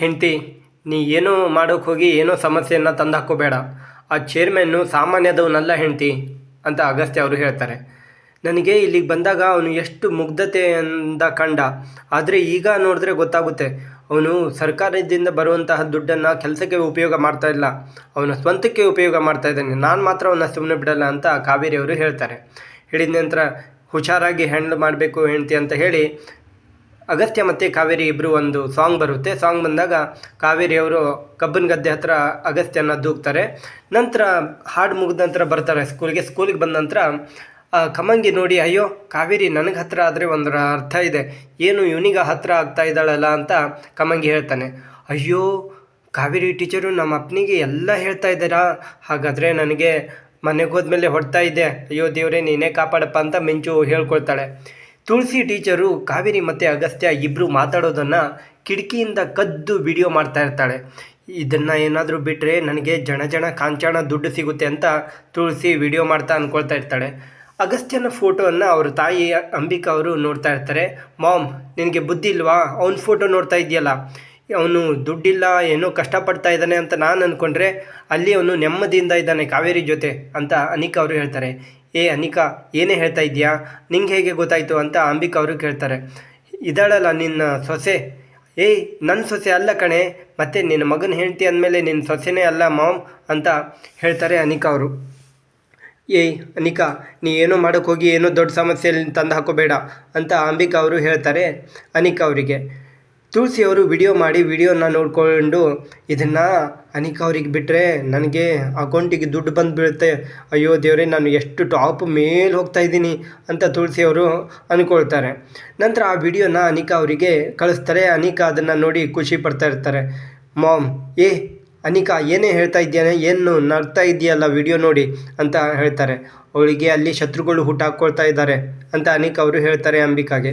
ಹೆಂಡತಿ, ನೀ ಏನೋ ಮಾಡೋಕೆ ಹೋಗಿ ಏನೋ ಸಮಸ್ಯೆಯನ್ನು ತಂದು ಹಾಕೋಬೇಡ ಆ ಚೇರ್ಮನ್ನು ಸಾಮಾನ್ಯದವನಲ್ಲ ಹೆಂಡತಿ ಅಂತ ಅಗಸ್ತ್ಯ ಅವರು ಹೇಳ್ತಾರೆ. ನನಗೆ ಇಲ್ಲಿಗೆ ಬಂದಾಗ ಅವನು ಎಷ್ಟು ಮುಗ್ಧತೆಯಿಂದ ಕಂಡ. ಆದರೆ ಈಗ ನೋಡಿದ್ರೆ ಗೊತ್ತಾಗುತ್ತೆ. ಅವನು ಸರ್ಕಾರದಿಂದ ಬರುವಂತಹ ದುಡ್ಡನ್ನು ಕೆಲಸಕ್ಕೆ ಉಪಯೋಗ ಮಾಡ್ತಾ ಇಲ್ಲ. ಅವನ ಸ್ವಂತಕ್ಕೆ ಉಪಯೋಗ ಮಾಡ್ತಾ ಇದ್ದಾನೆ. ನಾನು ಮಾತ್ರ ಅವನ ಸುಮ್ಮನೆ ಬಿಡಲ್ಲ ಅಂತ ಕಾವೇರಿ ಅವರು ಹೇಳ್ತಾರೆ. ಹೇಳಿದ ನಂತರ ಹುಷಾರಾಗಿ ಹ್ಯಾಂಡಲ್ ಮಾಡಬೇಕು ಹೆಂಡತಿ ಅಂತ ಹೇಳಿ ಅಗಸ್ತ್ಯ ಮತ್ತು ಕಾವೇರಿ ಇಬ್ಬರು ಒಂದು ಸಾಂಗ್ ಬರುತ್ತೆ. ಸಾಂಗ್ ಬಂದಾಗ ಕಾವೇರಿ ಅವರು ಕಬ್ಬನ್ ಗದ್ದೆ ಹತ್ರ ಅಗಸ್ತ್ಯನ ದೂಕ್ತಾರೆ. ನಂತರ ಹಾಡು ಮುಗಿದ ನಂತರ ಬರ್ತಾರೆ ಸ್ಕೂಲ್ಗೆ ಸ್ಕೂಲಿಗೆ ಬಂದ ನಂತರ ಕಮಂಗಿ ನೋಡಿ, ಅಯ್ಯೋ, ಕಾವೇರಿ ನನಗೆ ಹತ್ರ ಆದರೆ ಒಂದರ ಅರ್ಥ ಇದೆ. ಏನು ಇವನಿಗೆ ಹತ್ರ ಆಗ್ತಾ ಇದ್ದಾಳಲ್ಲ ಅಂತ ಕಮಂಗಿ ಹೇಳ್ತಾನೆ. ಅಯ್ಯೋ, ಕಾವೇರಿ ಟೀಚರು ನಮ್ಮ ಅಪ್ಪನಿಗೆ ಎಲ್ಲ ಹೇಳ್ತಾ ಇದ್ದಾರಾ? ಹಾಗಾದರೆ ನನಗೆ ಮನೆಗೆ ಹೋದ್ಮೇಲೆ ಹೊಡ್ತಾ ಇದ್ದೆ. ಅಯ್ಯೋ ದೇವರೇ, ನೀನೇ ಕಾಪಾಡಪ್ಪ ಅಂತ ಮಿಂಚು ಹೇಳ್ಕೊಳ್ತಾಳೆ. ತುಳಸಿ ಟೀಚರು, ಕಾವೇರಿ ಮತ್ತು ಅಗಸ್ತ್ಯ ಇಬ್ಬರು ಮಾತಾಡೋದನ್ನು ಕಿಟಕಿಯಿಂದ ಕದ್ದು ವಿಡಿಯೋ ಮಾಡ್ತಾ ಇರ್ತಾಳೆ. ಇದನ್ನು ಏನಾದರೂ ಬಿಟ್ಟರೆ ನನಗೆ ಜನ ಜನ ಕಾಂಚಾಣ ದುಡ್ಡು ಸಿಗುತ್ತೆ ಅಂತ ತುಳಸಿ ವಿಡಿಯೋ ಮಾಡ್ತಾ ಅಂದ್ಕೊಳ್ತಾ ಇರ್ತಾಳೆ. ಅಗಸ್ತ್ಯನ ಫೋಟೋವನ್ನು ಅವ್ರ ತಾಯಿ ಅಂಬಿಕಾ ಅವರು ನೋಡ್ತಾ ಇರ್ತಾರೆ. ಮಾಮ್, ನಿನಗೆ ಬುದ್ಧಿ ಇಲ್ವಾ? ಅವ್ನ ಫೋಟೋ ನೋಡ್ತಾ ಇದೆಯಲ್ಲ? ಅವನು ದುಡ್ಡಿಲ್ಲ, ಏನೋ ಕಷ್ಟಪಡ್ತಾ ಇದ್ದಾನೆ ಅಂತ ನಾನು ಅಂದ್ಕೊಂಡ್ರೆ ಅಲ್ಲಿ ಅವನು ನೆಮ್ಮದಿಯಿಂದ ಇದ್ದಾನೆ ಕಾವೇರಿ ಜೊತೆ ಅಂತ ಅನಿಕಾ ಅವರು ಹೇಳ್ತಾರೆ. ಏ ಅನಿಕಾ, ಏನೇ ಹೇಳ್ತಾ ಇದೆಯಾ ನಿಂಗೆ ಹೇಗೆ ಗೊತ್ತಾಯಿತು ಅಂತ ಅಂಬಿಕಾ ಅವರು ಕೇಳ್ತಾರೆ. ಇದಾಳಲ್ಲ ನಿನ್ನ ಸೊಸೆ? ಏಯ್ ನನ್ನ ಸೊಸೆ ಅಲ್ಲ ಕಣೆ. ಮತ್ತು ನಿನ್ನ ಮಗನ ಹೆಂಡತಿ ಅಂದಮೇಲೆ ನಿನ್ನ ಸೊಸೆನೇ ಅಲ್ಲ ಮಾಮ್ ಅಂತ ಹೇಳ್ತಾರೆ ಅನಿಕಾ ಅವರು. ಏಯ್ ಅನಿಕಾ, ನೀ ಏನೋ ಮಾಡೋಕ್ಕೋಗಿ ಏನೋ ದೊಡ್ಡ ಸಮಸ್ಯೆಯಲ್ಲಿ ತಂದು ಹಾಕೋಬೇಡ ಅಂತ ಅಂಬಿಕಾ ಅವರು ಹೇಳ್ತಾರೆ ಅನಿಕಾ ಅವರಿಗೆ. ತುಳಸಿ ಅವರು ವಿಡಿಯೋ ಮಾಡಿ ವಿಡಿಯೋನ ನೋಡಿಕೊಂಡು ಇದನ್ನು ಅನಿಕಾ ಅವ್ರಿಗೆ ಬಿಟ್ಟರೆ ನನಗೆ ಅಕೌಂಟಿಗೆ ದುಡ್ಡು ಬಂದು ಬೀಳುತ್ತೆ ಅಯ್ಯೋ ದೇವರೇ, ನಾನು ಎಷ್ಟು ಟಾಪ್ ಮೇಲೆ ಹೋಗ್ತಾ ಇದ್ದೀನಿ ಅಂತ ತುಳಸಿ ಅವರು ಅಂದ್ಕೊಳ್ತಾರೆ ನಂತರ ಆ ವಿಡಿಯೋನ ಅನಿಕಾ ಅವರಿಗೆ ಕಳಿಸ್ತಾರೆ. ಅನಿಕಾ ಅದನ್ನು ನೋಡಿ ಖುಷಿ ಪಡ್ತಾ ಇರ್ತಾರೆ. ಮಾಮ್, ಏ, ಅನಿಕಾ, ಏನೇ ಹೇಳ್ತಾ ಇದ್ದೇನೆ ಏನು ನಗ್ತಾ ಇದೆಯಲ್ಲ ವಿಡಿಯೋ ನೋಡಿ ಅಂತ ಹೇಳ್ತಾರೆ. ಅವಳಿಗೆ ಅಲ್ಲಿ ಶತ್ರುಗಳು ಹುಟ್ಟಾಕ್ಕೊಳ್ತಾ ಇದ್ದಾರೆ ಅಂತ ಅನಿಕಾ ಅವರು ಹೇಳ್ತಾರೆ ಅಂಬಿಕಾಗೆ.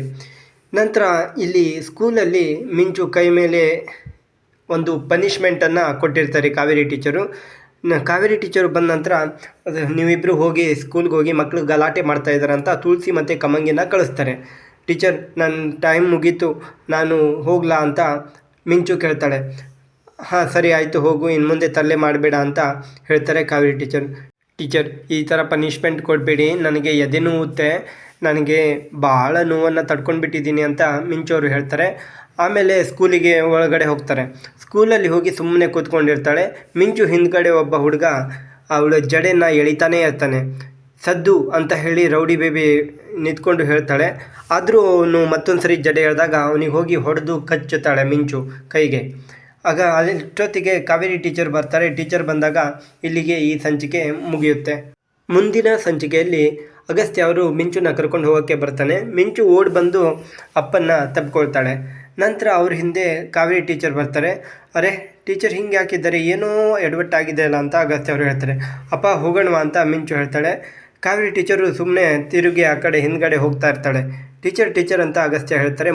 ನಂತರ ಇಲ್ಲಿ ಸ್ಕೂಲಲ್ಲಿ ಮಿಂಚು ಕೈ ಮೇಲೆ ಒಂದು ಪನಿಷ್ಮೆಂಟನ್ನು ಕೊಟ್ಟಿರ್ತಾರೆ ಕಾವೇರಿ ಟೀಚರು. ಕಾವೇರಿ ಟೀಚರು ಬಂದ ನಂತರ ಅದು ನೀವಿಬ್ಬರು ಹೋಗಿ ಸ್ಕೂಲ್ಗೆ ಹೋಗಿ ಮಕ್ಕಳು ಗಲಾಟೆ ಮಾಡ್ತಾ ಇದ್ದಾರೆ ಅಂತ ತುಳಸಿ ಮತ್ತು ಕಮಂಗಿನ ಕಳಿಸ್ತಾರೆ. ಟೀಚರ್, ನನ್ನ ಟೈಮ್ ಮುಗೀತು, ನಾನು ಹೋಗ್ಲಾ ಅಂತ ಮಿಂಚು ಕೇಳ್ತಾಳೆ. ಹಾಂ, ಸರಿ, ಆಯಿತು, ಹೋಗು, ಇನ್ನು ಮುಂದೆ ತರಲೆ ಮಾಡಬೇಡ ಅಂತ ಹೇಳ್ತಾರೆ ಕಾವೇರಿ ಟೀಚರ್. ಟೀಚರ್, ಈ ಥರ ಪನಿಷ್ಮೆಂಟ್ ಕೊಡಬೇಡಿ, ನನಗೆ ಎದೆ ನೋವುತ್ತೆ, ನನಗೆ ಭಾಳ ನೋವನ್ನು ತಡ್ಕೊಂಡು ಬಿಟ್ಟಿದ್ದೀನಿ ಅಂತ ಮಿಂಚೋರು ಹೇಳ್ತಾರೆ. ಆಮೇಲೆ ಸ್ಕೂಲಿಗೆ ಒಳಗಡೆ ಹೋಗ್ತಾರೆ. ಸ್ಕೂಲಲ್ಲಿ ಹೋಗಿ ಸುಮ್ಮನೆ ಕೂತ್ಕೊಂಡಿರ್ತಾಳೆ. ಮಿಂಚು ಹಿಂದ್ಗಡೆ ಒಬ್ಬ ಹುಡುಗ ಅವಳ ಜಡೆನ ಎಳಿತಾನೇ ಇರ್ತಾನೆ. ಸದ್ದು ಅಂತ ಹೇಳಿ ರೌಡಿ ಬೇಬಿ ನಿಂತ್ಕೊಂಡು ಹೇಳ್ತಾಳೆ. ಆದರೂ ಅವನು ಮತ್ತೊಂದು ಸರಿ ಜಡೆ ಎಳೆದಾಗ ಅವನಿಗೆ ಹೋಗಿ ಹೊಡೆದು ಕಚ್ಚುತ್ತಾಳೆ ಮಿಂಚು ಕೈಗೆ. ಆಗ ಅಷ್ಟೊತ್ತಿಗೆ ಕಾವೇರಿ ಟೀಚರ್ ಬರ್ತಾರೆ. ಟೀಚರ್ ಬಂದಾಗ ಇಲ್ಲಿಗೆ ಈ ಸಂಚಿಕೆ ಮುಗಿಯುತ್ತೆ. ಮುಂದಿನ ಸಂಚಿಕೆಯಲ್ಲಿ ಅಗಸ್ತ್ಯ ಅವರು ಮಿಂಚುನ ಕರ್ಕೊಂಡು ಹೋಗೋಕ್ಕೆ ಬರ್ತಾನೆ. ಮಿಂಚು ಓಡಿ ಬಂದು ಅಪ್ಪನ್ನ ತಪ್ಕೊಳ್ತಾಳೆ. ನಂತರ ಅವ್ರ ಹಿಂದೆ ಕಾವೇರಿ ಟೀಚರ್ ಬರ್ತಾರೆ. ಅರೆ, ಟೀಚರ್ ಹಿಂಗೆ ಹಾಕಿದ್ದಾರೆ. ಏನೋ ಎಡವಟ್ಟಾಗಿದೆ ಅಲ್ಲ ಅಂತ ಅಗಸ್ತ್ಯ ಅವರು ಹೇಳ್ತಾರೆ. ಅಪ್ಪ, ಹೋಗೋಣವಾ ಅಂತ ಮಿಂಚು ಹೇಳ್ತಾಳೆ. ಕಾವೇರಿ ಟೀಚರು ಸುಮ್ಮನೆ ತಿರುಗಿ ಆ ಕಡೆ ಹಿಂದ್ಗಡೆ ಹೋಗ್ತಾ ಇರ್ತಾಳೆ. ಟೀಚರ್ ಟೀಚರ್ ಅಂತ ಅಗಸ್ತ್ಯ ಹೇಳ್ತಾರೆ.